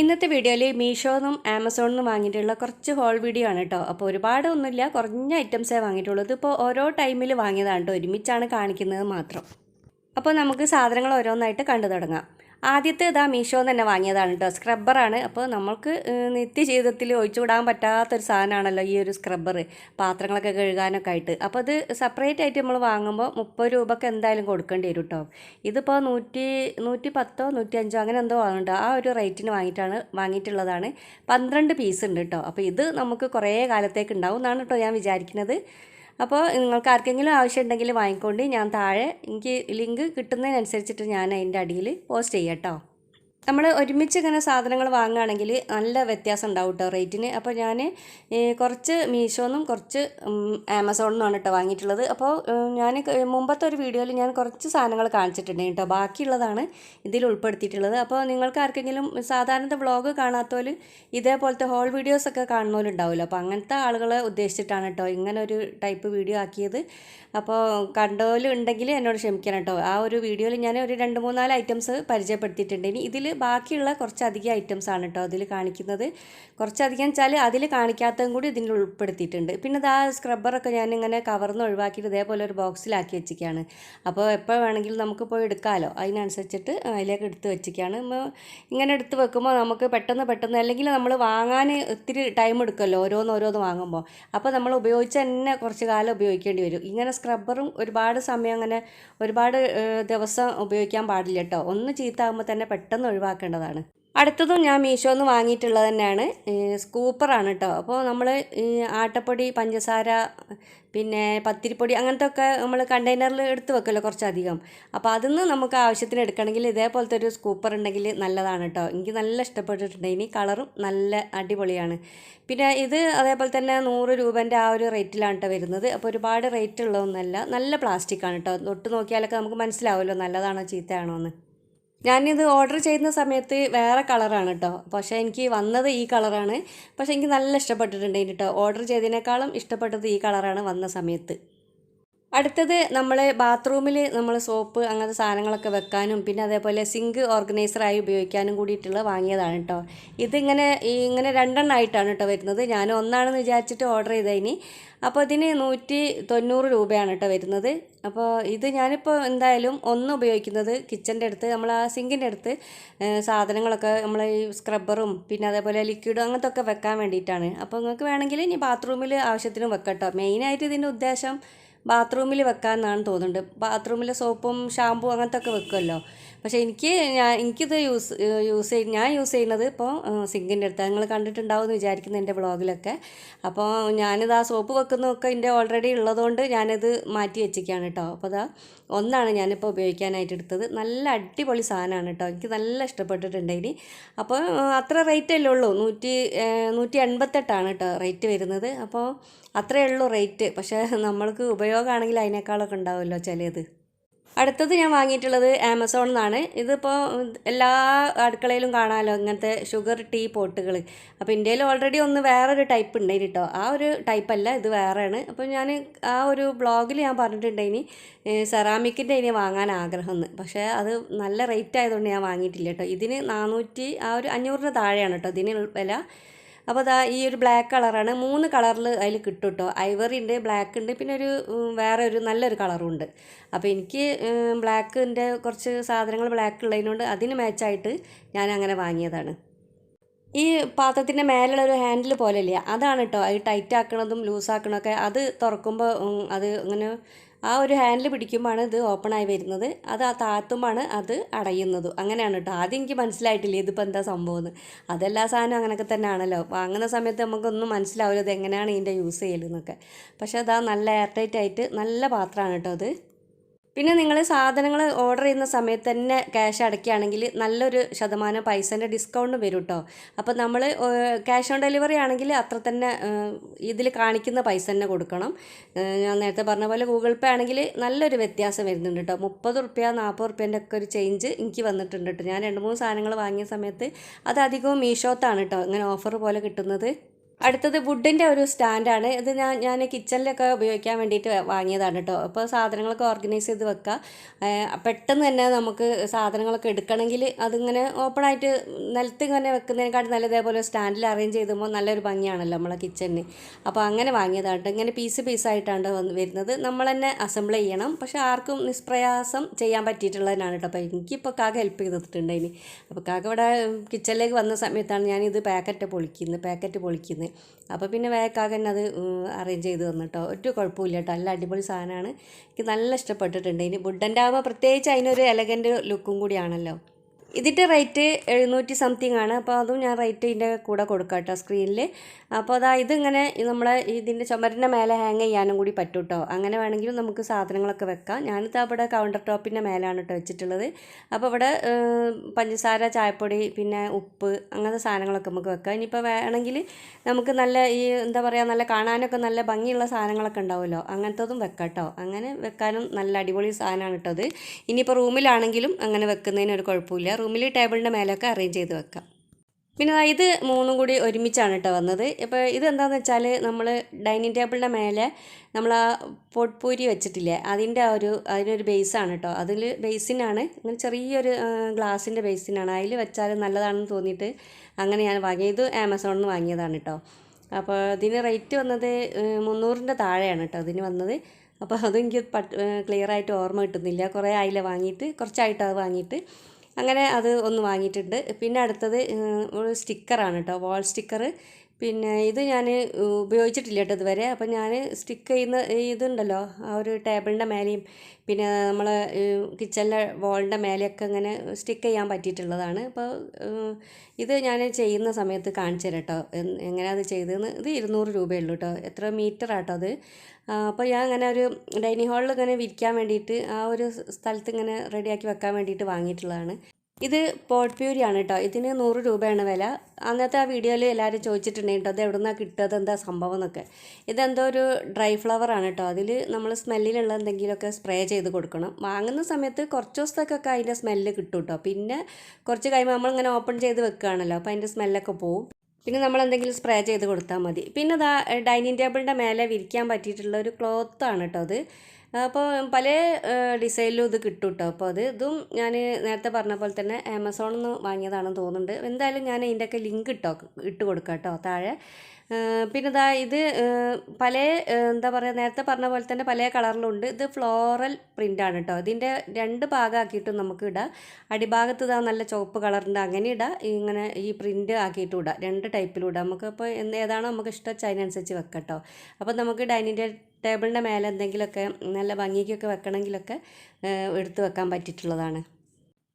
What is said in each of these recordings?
ഇന്നത്തെ വീഡിയോയിൽ മീഷോന്നും ആമസോണിന്നും വാങ്ങിയിട്ടുള്ള കുറച്ച് ഹോൾ വീഡിയോ ആണ് കേട്ടോ അപ്പോൾ ഒരുപാട് ഒന്നുമില്ല കുറഞ്ഞ ഐറ്റംസേ വാങ്ങിയിട്ടുള്ളൂ. ഇതിപ്പോൾ ഓരോ ടൈമിൽ വാങ്ങിയതാണ് കേട്ടോ ഒരുമിച്ചാണ് കാണിക്കുന്നത് മാത്രം. അപ്പോൾ നമുക്ക് സാധനങ്ങൾ ഓരോന്നായിട്ട് കണ്ടു തുടങ്ങാം. ആദ്യത്തെ ഇതാ മീഷോന്ന് തന്നെ വാങ്ങിയതാണ് കേട്ടോ. സ്ക്രബ്ബറാണ് അപ്പോൾ നമുക്ക് നിത്യജീവിതത്തിൽ ഒഴിച്ചുവിടാൻ പറ്റാത്തൊരു സാധനമാണല്ലോ ഈ ഒരു സ്ക്രബ്ബർ പാത്രങ്ങളൊക്കെ കഴുകാനൊക്കെ ആയിട്ട്. അപ്പോൾ അത് സെപ്പറേറ്റ് ആയിട്ട് നമ്മൾ വാങ്ങുമ്പോൾ മുപ്പത് രൂപക്ക് എന്തായാലും കൊടുക്കേണ്ടി വരും കേട്ടോ. ഇതിപ്പോൾ നൂറ്റി നൂറ്റി പത്തോ നൂറ്റി അഞ്ചോ അങ്ങനെ എന്തോ ആണുണ്ടോ ആ ഒരു റേറ്റിന് വാങ്ങിയിട്ടാണ് വാങ്ങിയിട്ടുള്ളതാണ്. പന്ത്രണ്ട് പീസ് ഉണ്ട് കേട്ടോ. അപ്പോൾ ഇത് നമുക്ക് കുറേ കാലത്തേക്ക് ഉണ്ടാവും എന്നാണ് കേട്ടോ ഞാൻ വിചാരിക്കുന്നത്. അപ്പോൾ നിങ്ങൾക്ക് ആർക്കെങ്കിലും ആവശ്യമുണ്ടെങ്കിൽ വാങ്ങിക്കൊണ്ട് ഞാൻ താഴെ എനിക്ക് ലിങ്ക് കിട്ടുന്നതിനനുസരിച്ചിട്ട് ഞാൻ അതിന്റെ അടിയിൽ പോസ്റ്റ് ചെയ്യാം കേട്ടോ. നമ്മൾ ഒരുമിച്ച് ഇങ്ങനെ സാധനങ്ങൾ വാങ്ങുകയാണെങ്കിൽ നല്ല വ്യത്യാസം ഉണ്ടാവും കേട്ടോ റേറ്റിന് അപ്പോൾ ഞാൻ കുറച്ച് മീഷോന്നും കുറച്ച് ആമസോണിൽ നിന്നാണ് കേട്ടോ വാങ്ങിയിട്ടുള്ളത്. അപ്പോൾ ഞാൻ മുമ്പത്തെ ഒരു വീഡിയോയിൽ ഞാൻ കുറച്ച് സാധനങ്ങൾ കാണിച്ചിട്ടുണ്ട് കേട്ടോ. ബാക്കിയുള്ളതാണ് ഇതിൽ ഉൾപ്പെടുത്തിയിട്ടുള്ളത്. അപ്പോൾ നിങ്ങൾക്ക് ആർക്കെങ്കിലും സാധാരണ വ്ളോഗ് കാണാത്തവർ ഇതേപോലത്തെ ഹോൾ വീഡിയോസൊക്കെ കാണുന്നവരുണ്ടാവുമല്ലോ അപ്പോൾ അങ്ങനത്തെ ആളുകളെ ഉദ്ദേശിച്ചിട്ടാണ് കേട്ടോ ഇങ്ങനെ ഒരു ടൈപ്പ് വീഡിയോ ആക്കിയത്. അപ്പോൾ കണ്ടോലുണ്ടെങ്കിൽ എന്നോട് ക്ഷമിക്കണം കേട്ടോ ആ ഒരു വീഡിയോയിൽ ഞാൻ ഒരു രണ്ട് മൂന്നാൽ ഐറ്റംസ് പരിചയപ്പെടുത്തിയിട്ടുണ്ട്. ഇനി ഇതിൽ ബാക്കിയുള്ള കുറച്ചധികം ഐറ്റംസ് ആണ് കേട്ടോ അതിൽ കാണിക്കുന്നത്. കുറച്ചധികം വെച്ചാൽ അതിൽ കാണിക്കാത്തതും കൂടി ഇതിൽ ഉൾപ്പെടുത്തിയിട്ടുണ്ട്. പിന്നെ ഇത് ആ സ്ക്രബ്ബറൊക്കെ ഞാൻ ഇങ്ങനെ കവർന്ന് ഒഴിവാക്കിയിട്ട് ഇതേപോലെ ഒരു ബോക്സിലാക്കി വെച്ചിരിക്കുകയാണ് അപ്പോൾ എപ്പോൾ വേണമെങ്കിലും നമുക്ക് പോയി എടുക്കാമല്ലോ അതിനനുസരിച്ചിട്ട് അതിലേക്ക് എടുത്ത് വെച്ചിരിക്കുകയാണ് ഇങ്ങനെ എടുത്ത് വെക്കുമ്പോൾ നമുക്ക് പെട്ടെന്ന് പെട്ടെന്ന് അല്ലെങ്കിൽ നമ്മൾ വാങ്ങാൻ ഒത്തിരി ടൈം എടുക്കുമല്ലോ ഓരോന്ന് ഓരോന്ന് വാങ്ങുമ്പോൾ അപ്പോൾ നമ്മൾ ഉപയോഗിച്ച് തന്നെ കുറച്ച് കാലം ഉപയോഗിക്കേണ്ടി വരും. ഇങ്ങനെ സ്ക്രബ്ബറും ഒരുപാട് സമയം അങ്ങനെ ഒരുപാട് ദിവസം ഉപയോഗിക്കാൻ പാടില്ല കേട്ടോ ഒന്ന് ചീത്താകുമ്പോൾ തന്നെ പെട്ടെന്ന് ഒഴിവാക്കേണ്ടതാണ്. അടുത്തതും ഞാൻ മീഷോന്ന് വാങ്ങിയിട്ടുള്ളത് തന്നെയാണ്. സ്കൂപ്പറാണ് കേട്ടോ. അപ്പോൾ നമ്മൾ ആട്ടപ്പൊടി പഞ്ചസാര പിന്നെ പത്തിരിപ്പൊടി അങ്ങനത്തെ ഒക്കെ നമ്മൾ കണ്ടെയ്നറിൽ എടുത്ത് വെക്കുമല്ലോ കുറച്ചധികം. അപ്പോൾ അതിന്ന് നമുക്ക് ആവശ്യത്തിന് എടുക്കണമെങ്കിൽ ഇതേപോലത്തെ ഒരു സ്കൂപ്പർ ഉണ്ടെങ്കിൽ നല്ലതാണ് കേട്ടോ. എനിക്ക് നല്ല ഇഷ്ടപ്പെട്ടിട്ടുണ്ട്. ഇനി കളറും നല്ല അടിപൊളിയാണ്. പിന്നെ ഇത് അതേപോലെ തന്നെ നൂറ് രൂപേന്റെ ആ ഒരു റേറ്റിലാണ് കേട്ടോ വരുന്നത്. അപ്പോൾ ഒരുപാട് റേറ്റ് ഉള്ളതൊന്നുമല്ല. നല്ല പ്ലാസ്റ്റിക്കാണ് കേട്ടോ. തൊട്ട് നോക്കിയാലൊക്കെ നമുക്ക് മനസ്സിലാവുമല്ലോ നല്ലതാണോ ചീത്തയാണോ എന്ന്. ഞാനിത് ഓർഡർ ചെയ്യുന്ന സമയത്ത് വേറെ കളറാണ് കേട്ടോ പക്ഷേ എനിക്ക് വന്നത് ഈ കളറാണ് പക്ഷേ എനിക്ക് നല്ല ഇഷ്ടപ്പെട്ടിട്ടുണ്ട്. കേട്ടോ ഓർഡർ ചെയ്തതിനേക്കാളും ഇഷ്ടപ്പെട്ടത് ഈ കളറാണ് വന്ന സമയത്ത്. അടുത്തത് നമ്മൾ ബാത്റൂമിൽ നമ്മൾ സോപ്പ് അങ്ങനത്തെ സാധനങ്ങളൊക്കെ വെക്കാനും പിന്നെ അതേപോലെ സിങ്ക് ഓർഗനൈസറായി ഉപയോഗിക്കാനും കൂടിയിട്ടുള്ള വാങ്ങിയതാണ് കേട്ടോ ഇതിങ്ങനെ ഇങ്ങനെ രണ്ടെണ്ണമായിട്ടാണ് കേട്ടോ വരുന്നത്. ഞാൻ ഒന്നാണെന്ന് വിചാരിച്ചിട്ട് ഓർഡർ ചെയ്തതിന് അപ്പോൾ ഇതിന് നൂറ്റി തൊണ്ണൂറ് രൂപയാണ് കേട്ടോ വരുന്നത്. അപ്പോൾ ഇത് ഞാനിപ്പോൾ എന്തായാലും ഒന്ന് ഉപയോഗിക്കുന്നത് കിച്ചന്റെ അടുത്ത് നമ്മൾ ആ സിങ്കിന്റെ അടുത്ത് സാധനങ്ങളൊക്കെ നമ്മൾ ഈ സ്ക്രബ്ബറും പിന്നെ അതേപോലെ ലിക്വിഡും അങ്ങനത്തെ ഒക്കെ വെക്കാൻ വേണ്ടിയിട്ടാണ്. അപ്പോൾ നിങ്ങൾക്ക് വേണമെങ്കിൽ ഇനി ബാത്റൂമിൽ ആവശ്യത്തിന് വെക്കട്ടോ മെയിനായിട്ട് ഇതിന്റെ ഉദ്ദേശം ബാത്റൂമിൽ വെക്കാമെന്നാണ് തോന്നുന്നത് ബാത്റൂമിൽ സോപ്പും ഷാമ്പു അങ്ങനത്തെ ഒക്കെ വെക്കുമല്ലോ. പക്ഷേ എനിക്ക് ഞാൻ എനിക്കിത് യൂസ് യൂസ് ചെയ്ത് ഞാൻ യൂസ് ചെയ്യുന്നത് ഇപ്പോൾ സിങ്കിന്റെ അടുത്ത്. നിങ്ങൾ കണ്ടിട്ടുണ്ടാവുമെന്ന് വിചാരിക്കുന്നു എന്റെ വ്ളോഗിലൊക്കെ. അപ്പോൾ ഞാനിത് ആ സോപ്പ് വെക്കുന്നതൊക്കെ എന്റെ ഓൾറെഡി ഉള്ളതുകൊണ്ട് ഞാനിത് മാറ്റി വെച്ചിരിക്കുകയാണ് കേട്ടോ. അപ്പോൾ അതാ ഒന്നാണ് ഞാനിപ്പോൾ ഉപയോഗിക്കാനായിട്ട് എടുത്തത്. നല്ല അടിപൊളി സാധനമാണ് കേട്ടോ. എനിക്ക് നല്ല ഇഷ്ടപ്പെട്ടിട്ടുണ്ട് ഇനി. അപ്പോൾ അത്ര റേറ്റ് അല്ലേ ഉള്ളൂ? നൂറ്റി നൂറ്റി എൺപത്തെട്ടാണ് കേട്ടോ റേറ്റ് വരുന്നത്. അപ്പോൾ അത്രയേ ഉള്ളൂ റേറ്റ്. പക്ഷേ നമ്മൾക്ക് ഉപയോഗമാണെങ്കിൽ അതിനേക്കാളൊക്കെ ഉണ്ടാവുമല്ലോ ചിലത്. അടുത്തത് ഞാൻ വാങ്ങിയിട്ടുള്ളത് ആമസോണിൽ നിന്നാണ് ഇതിപ്പോൾ എല്ലാ അടുക്കളയിലും കാണാമല്ലോ ഇങ്ങനത്തെ ഷുഗർ ടീ പോട്ടുകൾ അപ്പോൾ ഇന്ത്യയിൽ ഓൾറെഡി ഒന്ന് വേറൊരു ടൈപ്പ് ഉണ്ടായി കേട്ടോ ആ ഒരു ടൈപ്പ് അല്ല ഇത് വേറെയാണ്. അപ്പോൾ ഞാൻ ആ ഒരു ബ്ലോഗിൽ ഞാൻ പറഞ്ഞിട്ടുണ്ടായിനി സെറാമിക്കിന്റെ ഇനി വാങ്ങാൻ ആഗ്രഹം എന്ന് പക്ഷേ അത് നല്ല റേറ്റ് ആയതുകൊണ്ട് ഞാൻ വാങ്ങിയിട്ടില്ല കേട്ടോ ഇതിന് നാനൂറ്റി ആ ഒരു അഞ്ഞൂറിന് താഴെയാണ് കേട്ടോ ഇതിന് വില അപ്പോൾ അതാ ഈ ഒരു ബ്ലാക്ക് കളറാണ് മൂന്ന് കളറിൽ അതിൽ കിട്ടും കേട്ടോ ഐവറി ഉണ്ട് ബ്ലാക്ക് ഉണ്ട് പിന്നെ ഒരു വേറെ ഒരു നല്ലൊരു കളറും ഉണ്ട്. അപ്പോൾ എനിക്ക് ബ്ലാക്കിന്റെ കുറച്ച് സാധനങ്ങൾ ബ്ലാക്ക് ഉള്ളതിനോണ്ട് അതിന് മാച്ചായിട്ട് ഞാൻ അങ്ങനെ വാങ്ങിയതാണ്. ഈ പാത്രത്തിന്റെ മേലുള്ള ഒരു ഹാൻഡിൽ പോലെയല്ലേ? അതാണ് കേട്ടോ അത് ടൈറ്റ് ആക്കണതും ലൂസ് ആക്കണതൊക്കെ അത് തുറക്കുമ്പോൾ അത് ഇങ്ങനെ ആ ഒരു ഹാൻഡിൽ പിടിക്കുമ്പോഴാണ് ഇത് ഓപ്പൺ ആയി വരുന്നത്. അത് ആ താത്തുമാണ് അത് അടയുന്നത്. അങ്ങനെയാണ് കേട്ടോ ആദ്യം എനിക്ക് മനസ്സിലായിട്ടില്ല ഇതിപ്പോൾ എന്താ സംഭവം എന്ന് അതെല്ലാ സാധനവും അങ്ങനെയൊക്കെ തന്നെയാണല്ലോ. വാങ്ങുന്ന സമയത്ത് നമുക്കൊന്നും മനസ്സിലാവില്ല ഇത് എങ്ങനെയാണ് ഇതിന്റെ യൂസ് ചെയ്യലെന്നൊക്കെ പക്ഷേ അതാ നല്ല എയർ ടൈറ്റ് ആയിട്ട് നല്ല പാത്രമാണ് കേട്ടോ അത്. പിന്നെ നിങ്ങൾ സാധനങ്ങൾ ഓർഡർ ചെയ്യുന്ന സമയത്ത് തന്നെ ക്യാഷ് അടയ്ക്കുകയാണെങ്കിൽ നല്ലൊരു ശതമാനം പൈസേന്റെ ഡിസ്കൗണ്ട് വരും കേട്ടോ അപ്പോൾ നമ്മൾ ക്യാഷ് ഓൺ ഡെലിവറി ആണെങ്കിൽ അത്ര തന്നെ ഇതിൽ കാണിക്കുന്ന പൈസ തന്നെ കൊടുക്കണം. ഞാൻ നേരത്തെ പറഞ്ഞ പോലെ ഗൂഗിൾ പേ ആണെങ്കിൽ നല്ലൊരു വ്യത്യാസം വരുന്നുണ്ട് കേട്ടോ. മുപ്പത് റുപ്യ നാൽപ്പത് റുപ്യേന്റെ ഒക്കെ ഒരു ചേഞ്ച് എനിക്ക് വന്നിട്ടുണ്ട് കേട്ടോ. ഞാൻ രണ്ട് മൂന്ന് സാധനങ്ങൾ വാങ്ങിയ സമയത്ത് അത് അധികവും മീഷോത്താണ് കേട്ടോ. ഇങ്ങനെ ഓഫർ പോലെ കിട്ടുന്നത്. അടുത്തത് വുഡിന്റെ ഒരു സ്റ്റാൻഡാണ് ഇത് ഞാൻ ഞാൻ കിച്ചണിലൊക്കെ ഉപയോഗിക്കാൻ വേണ്ടിയിട്ട് വാങ്ങിയതാണ് കേട്ടോ അപ്പോൾ സാധനങ്ങളൊക്കെ ഓർഗനൈസ് ചെയ്ത് വെക്കുക പെട്ടെന്ന് തന്നെ നമുക്ക് സാധനങ്ങളൊക്കെ എടുക്കണമെങ്കിൽ അതിങ്ങനെ ഓപ്പണായിട്ട് നിലത്ത് ഇങ്ങനെ വെക്കുന്നതിനെക്കാട്ടും നല്ല ഇതേപോലെ സ്റ്റാൻഡിൽ അറേഞ്ച് ചെയ്തുമ്പോൾ നല്ലൊരു ഭംഗിയാണല്ലോ നമ്മളെ കിച്ചണിന് അപ്പോൾ അങ്ങനെ വാങ്ങിയതാണ് ഇങ്ങനെ പീസ് പീസായിട്ടാണ് വന്ന് വരുന്നത്. നമ്മൾ തന്നെ അസംബിൾ ചെയ്യണം. പക്ഷേ ആർക്കും നിഷ്പ്രയാസം ചെയ്യാൻ പറ്റിയിട്ടുള്ളതിനാണ് കേട്ടോ അപ്പോൾ എനിക്കിപ്പോൾ കാക്ക ഹെൽപ്പ് ചെയ്തിട്ടുണ്ട് ഇനി. അപ്പോൾ കാക്ക ഇവിടെ കിച്ചണിലേക്ക് വന്ന സമയത്താണ് ഞാനിത് പാക്കറ്റ് പൊളിക്കുന്നത് പാക്കറ്റ് പൊളിക്കുന്നത്. അപ്പോൾ പിന്നെ വേക്കാകൻ അത് അറേഞ്ച് ചെയ്ത് തന്നിട്ടോ ഒറ്റ കുഴപ്പമില്ല കേട്ടോ. നല്ല അടിപൊളി സാധനമാണ്. എനിക്ക് നല്ല ഇഷ്ടപ്പെട്ടിട്ടുണ്ട്. ഇനി ബുഡന്റെ ആകുമ്പോൾ പ്രത്യേകിച്ച് അതിനൊരു എലഗന്റ് ലുക്കും കൂടിയാണല്ലോ ഇതിന്റെ റേറ്റ് എഴുന്നൂറ്റി സംതിങ് ആണ്. അപ്പോൾ അതും ഞാൻ റേറ്റ് ഇതിന്റെ കൂടെ കൊടുക്കാം കേട്ടോ സ്ക്രീനിൽ. അപ്പോൾ അതാ ഇതിങ്ങനെ നമ്മളെ ഇതിന്റെ ചുമരിന്റെ മേലെ ഹാങ് ചെയ്യാനും കൂടി പറ്റും കേട്ടോ. അങ്ങനെ വേണമെങ്കിലും നമുക്ക് സാധനങ്ങളൊക്കെ വെക്കാം. ഞാനിത് അവിടെ കൗണ്ടർ ടോപ്പിന്റെ മേലാണ് കേട്ടോ വെച്ചിട്ടുള്ളത്. അപ്പോൾ ഏഹ്, പഞ്ചസാര ചായപ്പൊടി പിന്നെ ഉപ്പ് അങ്ങനത്തെ സാധനങ്ങളൊക്കെ നമുക്ക് വെക്കാം. ഇനിയിപ്പോൾ വേണമെങ്കിൽ നമുക്ക് നല്ല ഈ എന്താ പറയുക നല്ല കാണാനൊക്കെ നല്ല ഭംഗിയുള്ള സാധനങ്ങളൊക്കെ ഉണ്ടാവുമല്ലോ. അങ്ങനത്തതും വെക്കാം കേട്ടോ. അങ്ങനെ വെക്കാനും നല്ല അടിപൊളി സാധനമാണ് കേട്ടോ അത്. ഇനിയിപ്പോൾ റൂമിലാണെങ്കിലും അങ്ങനെ വെക്കുന്നതിന് ഒരു കുഴപ്പമില്ല. റൂമിൽ ടേബിളിന്റെ മേലൊക്കെ അറേഞ്ച് ചെയ്ത് വെക്കാം. പിന്നെ ഇത് മൂന്നും കൂടി ഒരുമിച്ചാണ് കേട്ടോ വന്നത്. ഇപ്പോൾ ഇതെന്താണെന്ന് വെച്ചാൽ നമ്മൾ ഡൈനിങ് ടേബിളിന്റെ മേലെ നമ്മൾ ആ പൊട്ട്പൂരി വെച്ചിട്ടില്ലേ അതിന്റെ ഒരു അതിനൊരു ബേസാണ് കേട്ടോ അതിൽ ബേസിനാണ് ഇങ്ങനെ ചെറിയൊരു ഗ്ലാസിന്റെ ബേസിനാണ്. അതിൽ വെച്ചാൽ നല്ലതാണെന്ന് തോന്നിയിട്ട് അങ്ങനെ ഞാൻ വാങ്ങിയത് ഇത് ആമസോണിൽ നിന്ന് വാങ്ങിയതാണ് കേട്ടോ അപ്പോൾ ഇതിന് റേറ്റ് വന്നത് മുന്നൂറിന്റെ താഴെയാണ് കേട്ടോ ഇതിന് വന്നത്. അപ്പോൾ അതും എനിക്ക് പട്ട് ക്ലിയർ ആയിട്ട് ഓർമ്മ കിട്ടുന്നില്ല. കുറേ ആയില്ല വാങ്ങിയിട്ട് കുറച്ചായിട്ട് അത് വാങ്ങിയിട്ട്. അങ്ങനെ അത് ഒന്ന് വാങ്ങിയിട്ടുണ്ട്. പിന്നെ അടുത്തത് ഒരു സ്റ്റിക്കറാണ് കേട്ടോ വാൾ സ്റ്റിക്കർ പിന്നെ ഇത് ഞാൻ ഉപയോഗിച്ചിട്ടില്ല കേട്ടോ ഇതുവരെ. അപ്പം ഞാൻ സ്റ്റിക്ക് ചെയ്യുന്ന ഇതുണ്ടല്ലോ ആ ഒരു ടേബിളിന്റെ മേലെയും പിന്നെ നമ്മൾ കിച്ചണിലെ വാളിന്റെ മേലെയൊക്കെ ഇങ്ങനെ സ്റ്റിക്ക് ചെയ്യാൻ പറ്റിയിട്ടുള്ളതാണ്. അപ്പോൾ ഇത് ഞാൻ ചെയ്യുന്ന സമയത്ത് കാണിച്ചു തരാം കേട്ടോ. എങ്ങനെയാണ് ചെയ്തതെന്ന്. ഇത് ഇരുന്നൂറ് രൂപയുള്ളൂ കേട്ടോ. എത്ര മീറ്റർ ആട്ടോ അത് അപ്പോൾ ഞാൻ അങ്ങനെ ഒരു ഡൈനിങ് ഹാളിൽ ഇങ്ങനെ വിരിക്കാൻ വേണ്ടിയിട്ട് ആ ഒരു സ്ഥലത്ത് ഇങ്ങനെ റെഡിയാക്കി വെക്കാൻ വേണ്ടിയിട്ട് വാങ്ങിയിട്ടുള്ളതാണ്. ഇത് പോട്ട് പ്യൂരിയാണ് കേട്ടോ. ഇതിന് നൂറ് രൂപയാണ് വില. അന്നത്തെ ആ വീഡിയോയിൽ എല്ലാവരും ചോദിച്ചിട്ടുണ്ടെങ്കിൽ അത് എവിടെ കിട്ടുന്നത് എന്താ സംഭവം എന്നൊക്കെ. ഇതെന്തോ ഒരു ഡ്രൈ ഫ്ലവർ ആണ് കേട്ടോ. അതിൽ നമ്മൾ സ്മെല്ലിലുള്ള എന്തെങ്കിലുമൊക്കെ സ്പ്രേ ചെയ്ത് കൊടുക്കണം. വാങ്ങുന്ന സമയത്ത് കുറച്ച് ദിവസത്തേക്കൊക്കെ അതിന്റെ സ്മെല്ല് കിട്ടും കേട്ടോ. പിന്നെ കുറച്ച് കഴിയുമ്പോൾ നമ്മളിങ്ങനെ ഓപ്പൺ ചെയ്ത് വെക്കുകയാണല്ലോ അപ്പോൾ അതിന്റെ സ്മെല്ലൊക്കെ പോവും. പിന്നെ നമ്മൾ എന്തെങ്കിലും സ്പ്രേ ചെയ്ത് കൊടുത്താൽ മതി. പിന്നെ ഇതാ ഡൈനിങ് ടേബിളിന്റെ മേലെ വിരിക്കാൻ പറ്റിയിട്ടുള്ള ഒരു ക്ലോത്താണ് കേട്ടോ അത്. അപ്പോൾ പല ഡിസൈനിലും ഇത് കിട്ടും കേട്ടോ അപ്പോൾ അത് ഇതും ഞാൻ നേരത്തെ പറഞ്ഞ പോലെ തന്നെ ആമസോണിൽ നിന്ന് വാങ്ങിയതാണെന്ന് തോന്നുന്നുണ്ട്. എന്തായാലും ഞാൻ ഇതിന്റെയൊക്കെ ലിങ്ക് ഇട്ടോ ഇട്ട് കൊടുക്കാം കേട്ടോ താഴെ. പിന്നെ ഇതാ ഇത് പല എന്താ പറയുക നേരത്തെ പറഞ്ഞ പോലെ തന്നെ പല കളറിലുണ്ട്. ഇത് ഫ്ലോറൽ പ്രിന്റാണ് കേട്ടോ ഇതിന്റെ രണ്ട് ഭാഗമാക്കിയിട്ടും നമുക്ക് ഇടാം. അടിഭാഗത്ത് ഇതാ നല്ല ചുവപ്പ് കളറിന്റെ അങ്ങനെ ഇടാം. ഇങ്ങനെ ഈ പ്രിന്റ് ആക്കിയിട്ടും ഇടാം. രണ്ട് ടൈപ്പിലും ഇടാം. നമുക്കിപ്പോൾ ഏതാണോ നമുക്ക് ഇഷ്ടം വെച്ചാൽ അതിനനുസരിച്ച് വെക്കാം കേട്ടോ അപ്പോൾ നമുക്ക് ഡൈനിങ് ടേബിളിന്റെ മേലെ എന്തെങ്കിലുമൊക്കെ നല്ല ഭംഗിക്കൊക്കെ വെക്കണമെങ്കിലൊക്കെ എടുത്ത് വെക്കാൻ പറ്റിയിട്ടുള്ളതാണ്.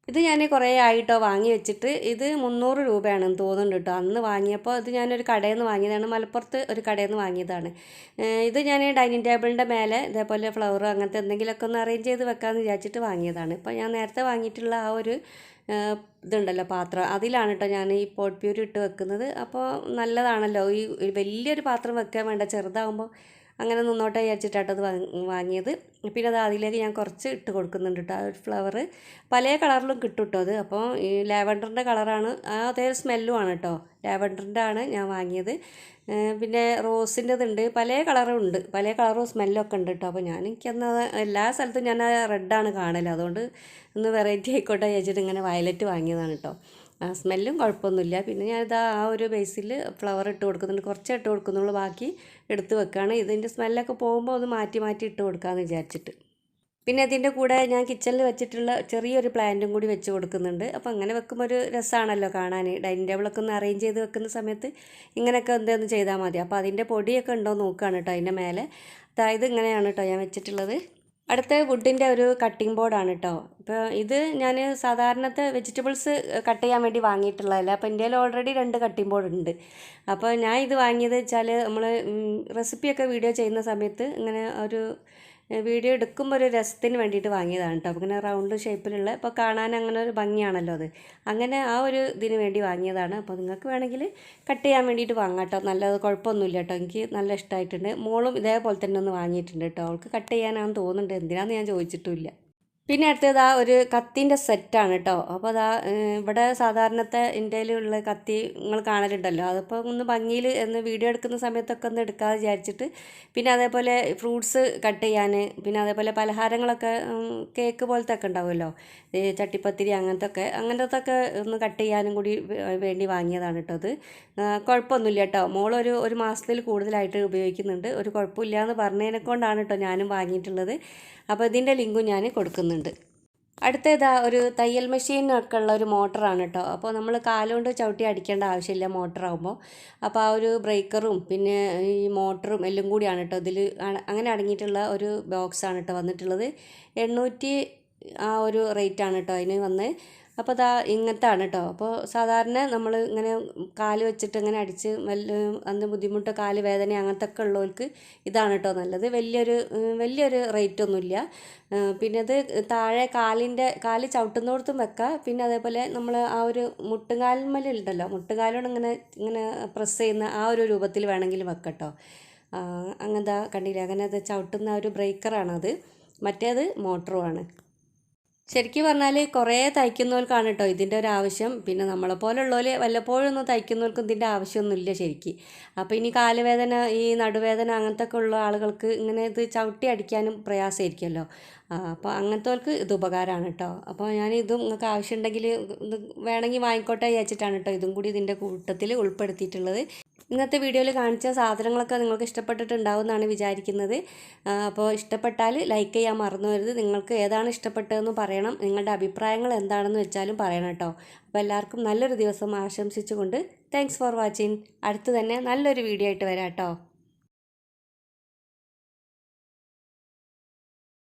ഇത് ഞാൻ കുറേ ആയിട്ടോ വാങ്ങി വെച്ചിട്ട് ഇത് മുന്നൂറ് രൂപയാണെന്ന് തോന്നുന്നുണ്ട് കേട്ടോ. അന്ന് വാങ്ങിയപ്പോൾ ഇത് ഞാനൊരു കടയിൽ നിന്ന് വാങ്ങിയതാണ്. മലപ്പുറത്ത് ഒരു കടയിൽ നിന്ന് വാങ്ങിയതാണ് ഇത് ഞാൻ ഡൈനിങ് ടേബിളിന്റെ മേലെ ഇതേപോലെ ഫ്ലവർ അങ്ങനത്തെ എന്തെങ്കിലുമൊക്കെ ഒന്ന് അറേഞ്ച് ചെയ്ത് വെക്കാമെന്ന് വിചാരിച്ചിട്ട് വാങ്ങിയതാണ്. ഇപ്പോൾ ഞാൻ നേരത്തെ വാങ്ങിയിട്ടുള്ള ആ ഒരു ഇതുണ്ടല്ലോ പാത്രം. അതിലാണ് കേട്ടോ ഞാൻ ഈ പോട്ട് പ്യൂരി ഇട്ട് വെക്കുന്നത്. അപ്പോൾ നല്ലതാണല്ലോ. ഈ വലിയൊരു പാത്രം വെക്കാൻ വേണ്ട. ചെറുതാകുമ്പോൾ അങ്ങനെ നിന്നോട്ടെ വിചാരിച്ചിട്ടാണ് അത് വാങ്ങിയത്. പിന്നെ അത് അതിലേക്ക് ഞാൻ കുറച്ച് ഇട്ട് കൊടുക്കുന്നുണ്ട് കേട്ടോ ആ ഒരു ഫ്ലവർ പല കളറിലും കിട്ടും കേട്ടോ അത്. അപ്പോൾ ഈ ലാവൻഡറിന്റെ കളറാണ് ആ സ്മെല്ലും ആണ് കേട്ടോ ലാവൻഡറിന്റെ ആണ് ഞാൻ വാങ്ങിയത്. പിന്നെ റോസിന്റെതുണ്ട് പല കളറും ഉണ്ട്. പല കളറും സ്മെല്ലൊക്കെ ഉണ്ട് കേട്ടോ അപ്പോൾ ഞാൻ എനിക്കന്ന് എല്ലാ സ്ഥലത്തും ഞാൻ റെഡാണ് കാണൽ അതുകൊണ്ട് ഒന്ന് വെറൈറ്റി ആയിക്കോട്ടെ വിചാരിച്ചിട്ട് ഇങ്ങനെ വയലറ്റ് വാങ്ങിയതാണ് കേട്ടോ സ്മെല്ലും കുഴപ്പമൊന്നുമില്ല. പിന്നെ ഞാനിത് ആ ഒരു ബേസിൽ ഫ്ലവർ ഇട്ട് കൊടുക്കുന്നുണ്ട്. കുറച്ച് ഇട്ട് കൊടുക്കുന്നുള്ളൂ. ബാക്കി എടുത്ത് വെക്കുകയാണ് ഇതിന്റെ സ്മെല്ലൊക്കെ പോകുമ്പോൾ ഒന്ന് മാറ്റി മാറ്റി ഇട്ട് കൊടുക്കാമെന്ന് വിചാരിച്ചിട്ട്. പിന്നെ ഇതിന്റെ കൂടെ ഞാൻ കിച്ചണിൽ വെച്ചിട്ടുള്ള ചെറിയൊരു പ്ലാന്റും കൂടി വെച്ച് കൊടുക്കുന്നുണ്ട്. അപ്പോൾ അങ്ങനെ വെക്കുമ്പോൾ ഒരു രസമാണല്ലോ കാണാൻ. ഡൈനിങ് ടേബിളൊക്കെ ഒന്ന് അറേഞ്ച് ചെയ്ത് വെക്കുന്ന സമയത്ത് ഇങ്ങനെയൊക്കെ എന്തെന്ന് ചെയ്താൽ മതി. അപ്പോൾ അതിന്റെ പൊടിയൊക്കെ ഉണ്ടോ നോക്കുകയാണ് കേട്ടോ അതിന്റെ മേലെ. അതായത് ഇങ്ങനെയാണ് കേട്ടോ ഞാൻ വെച്ചിട്ടുള്ളത്. അടുത്ത വുഡിന്റെ ഒരു കട്ടിംഗ് ബോർഡാണ് കേട്ടോ ഇപ്പോൾ ഇത് ഞാൻ സാധാരണത്തെ വെജിറ്റബിൾസ് കട്ട് ചെയ്യാൻ വേണ്ടി വാങ്ങിയിട്ടുള്ളതല്ല. അപ്പോൾ എന്റെ ഓൾറെഡി രണ്ട് കട്ടിംഗ് ബോർഡ് ഉണ്ട്. അപ്പോൾ ഞാൻ ഇത് വാങ്ങിയത് വെച്ചാൽ നമ്മൾ റെസിപ്പിയൊക്കെ വീഡിയോ ചെയ്യുന്ന സമയത്ത് ഇങ്ങനെ ഒരു വീഡിയോ എടുക്കുമ്പോൾ ഒരു രസത്തിന് വേണ്ടിയിട്ട് വാങ്ങിയതാണ് കേട്ടോ അപ്പോൾ ഇങ്ങനെ റൗണ്ട് ഷേപ്പിലുള്ള ഇപ്പോൾ കാണാൻ അങ്ങനെ ഒരു ഭംഗിയാണല്ലോ അത്. അങ്ങനെ ആ ഒരു ഇതിന് വേണ്ടി വാങ്ങിയതാണ്. അപ്പോൾ നിങ്ങൾക്ക് വേണമെങ്കിൽ കട്ട് ചെയ്യാൻ വേണ്ടിയിട്ട് വാങ്ങാം കേട്ടോ നല്ലത് കുഴപ്പമൊന്നുമില്ല കേട്ടോ എനിക്ക് നല്ല ഇഷ്ടമായിട്ടുണ്ട് മോളും ഇതേപോലെ തന്നെ ഒന്ന് വാങ്ങിയിട്ടുണ്ട് കേട്ടോ അവൾക്ക് കട്ട് ചെയ്യാനാണെന്ന് തോന്നുന്നുണ്ട്. എന്തിനാന്ന് ഞാൻ ചോദിച്ചിട്ടുമില്ല പിന്നെ അടുത്തത് ആ ഒരു കത്തിന്റെ സെറ്റാണ് കേട്ടോ. അപ്പോൾ അതാ ഇവിടെ സാധാരണത്തെ ഇന്ത്യയിലുള്ള കത്തി നിങ്ങൾ കാണലുണ്ടല്ലോ. അതിപ്പോൾ ഒന്ന് ഭംഗിയിൽ ഒന്ന് വീഡിയോ എടുക്കുന്ന സമയത്തൊക്കെ ഒന്ന് എടുക്കാതെ വിചാരിച്ചിട്ട് പിന്നെ അതേപോലെ ഫ്രൂട്ട്സ് കട്ട് ചെയ്യാൻ പിന്നെ അതേപോലെ പലഹാരങ്ങളൊക്കെ കേക്ക് പോലത്തെ ഒക്കെ ഉണ്ടാവുമല്ലോ ചട്ടിപ്പത്തിരി അങ്ങനത്തെ ഒക്കെ അങ്ങനത്തെ ഒക്കെ ഒന്ന് കട്ട് ചെയ്യാനും കൂടി വേണ്ടി വാങ്ങിയതാണ് കേട്ടോ അത് കുഴപ്പമൊന്നുമില്ല കേട്ടോ. മോളൊരു ഒരു മാസത്തിൽ കൂടുതലായിട്ട് ഉപയോഗിക്കുന്നുണ്ട്. ഒരു കുഴപ്പമില്ല എന്ന് പറഞ്ഞതിനെ കൊണ്ടാണ് കേട്ടോ ഞാനും വാങ്ങിയിട്ടുള്ളത്. അപ്പോൾ ഇതിന്റെ ലിങ്കും ഞാൻ കൊടുക്കുന്നുണ്ട്. അടുത്ത ഇതാ ഒരു തയ്യൽ മെഷീനൊക്കെ ഉള്ള ഒരു മോട്ടറാണ് കേട്ടോ. അപ്പോൾ നമ്മൾ കാലുകൊണ്ട് ചവിട്ടി അടിക്കേണ്ട ആവശ്യമില്ല മോട്ടറാകുമ്പോൾ അപ്പോൾ ആ ഒരു ബ്രേക്കറും പിന്നെ ഈ മോട്ടറും എല്ലാം കൂടിയാണ് കേട്ടോ ഇതിൽ അങ്ങനെ അടങ്ങിയിട്ടുള്ള ഒരു ബോക്സാണ് കേട്ടോ വന്നിട്ടുള്ളത്. എണ്ണൂറ്റി ആ ഒരു റേറ്റാണ് കേട്ടോ അതിന് വന്ന്. അപ്പോൾ അതാ ഇങ്ങനത്താണ് കേട്ടോ അപ്പോൾ സാധാരണ നമ്മൾ ഇങ്ങനെ കാൽ വെച്ചിട്ട് ഇങ്ങനെ അടിച്ച് വല്ല അന്ന് ബുദ്ധിമുട്ട് കാൽ വേദന അങ്ങനത്തെ ഒക്കെ ഉള്ളവർക്ക് ഇതാണ് കേട്ടോ നല്ലത്. വലിയൊരു വലിയൊരു റേറ്റ് ഒന്നുമില്ല പിന്നെ അത് താഴെ കാലിന്റെ കാൽ ചവിട്ടുന്നിടത്തും വെക്കാം. പിന്നെ അതേപോലെ നമ്മൾ ആ ഒരു മുട്ടുകാൽമലുണ്ടല്ലോ മുട്ടുകാലോട് ഇങ്ങനെ ഇങ്ങനെ പ്രസ് ചെയ്യുന്ന ആ ഒരു രൂപത്തിൽ വേണമെങ്കിൽ വെക്കട്ടോ അങ്ങനത്തെ കണ്ടില്ല? അങ്ങനെ അത് ചവിട്ടുന്ന ഒരു ബ്രേക്കറാണത് മറ്റേത് മോട്ടറുമാണ് ശരിക്കും പറഞ്ഞാൽ കുറേ തയ്ക്കുന്നവർക്കാണ് കേട്ടോ ഇതിന്റെ ഒരു ആവശ്യം. പിന്നെ നമ്മളെ വല്ലപ്പോഴും ഒന്നും തയ്ക്കുന്നവർക്കും ഇതിന്റെ ആവശ്യമൊന്നുമില്ല ശരിക്കും. അപ്പോൾ ഇനി കാലുവേദന ഈ നടുവേദന അങ്ങനത്തെ ഒക്കെ ഉള്ള ആളുകൾക്ക് ഇങ്ങനെ ഇത് ചവിട്ടി അടിക്കാനും പ്രയാസമായിരിക്കുമല്ലോ. അപ്പോൾ അങ്ങനത്തെവർക്ക് ഇത് ഉപകാരമാണ് കേട്ടോ അപ്പോൾ ഞാൻ ഇതും നിങ്ങൾക്ക് ആവശ്യമുണ്ടെങ്കിൽ ഇത് വേണമെങ്കിൽ വാങ്ങിക്കോട്ടെ വിചാരിച്ചിട്ടാണ് കേട്ടോ ഇതും കൂടി ഇതിന്റെ കൂട്ടത്തിൽ ഉൾപ്പെടുത്തിയിട്ടുള്ളത്. ഇന്നത്തെ വീഡിയോയിൽ കാണിച്ച സാധനങ്ങളൊക്കെ നിങ്ങൾക്ക് ഇഷ്ടപ്പെട്ടിട്ടുണ്ടാവും എന്നാണ് വിചാരിക്കുന്നത് അപ്പോൾ ഇഷ്ടപ്പെട്ടാൽ ലൈക്ക് ചെയ്യാൻ മറന്നു വരുത് നിങ്ങൾക്ക് ഏതാണ് ഇഷ്ടപ്പെട്ടതെന്ന് പറയണം. നിങ്ങളുടെ അഭിപ്രായങ്ങൾ എന്താണെന്ന് വെച്ചാലും പറയണം കേട്ടോ. അപ്പോൾ എല്ലാവർക്കും നല്ലൊരു ദിവസം ആശംസിച്ചുകൊണ്ട് താങ്ക്സ് ഫോർ വാച്ചിങ് അടുത്ത് തന്നെ നല്ലൊരു വീഡിയോ ആയിട്ട് വരാം കേട്ടോ.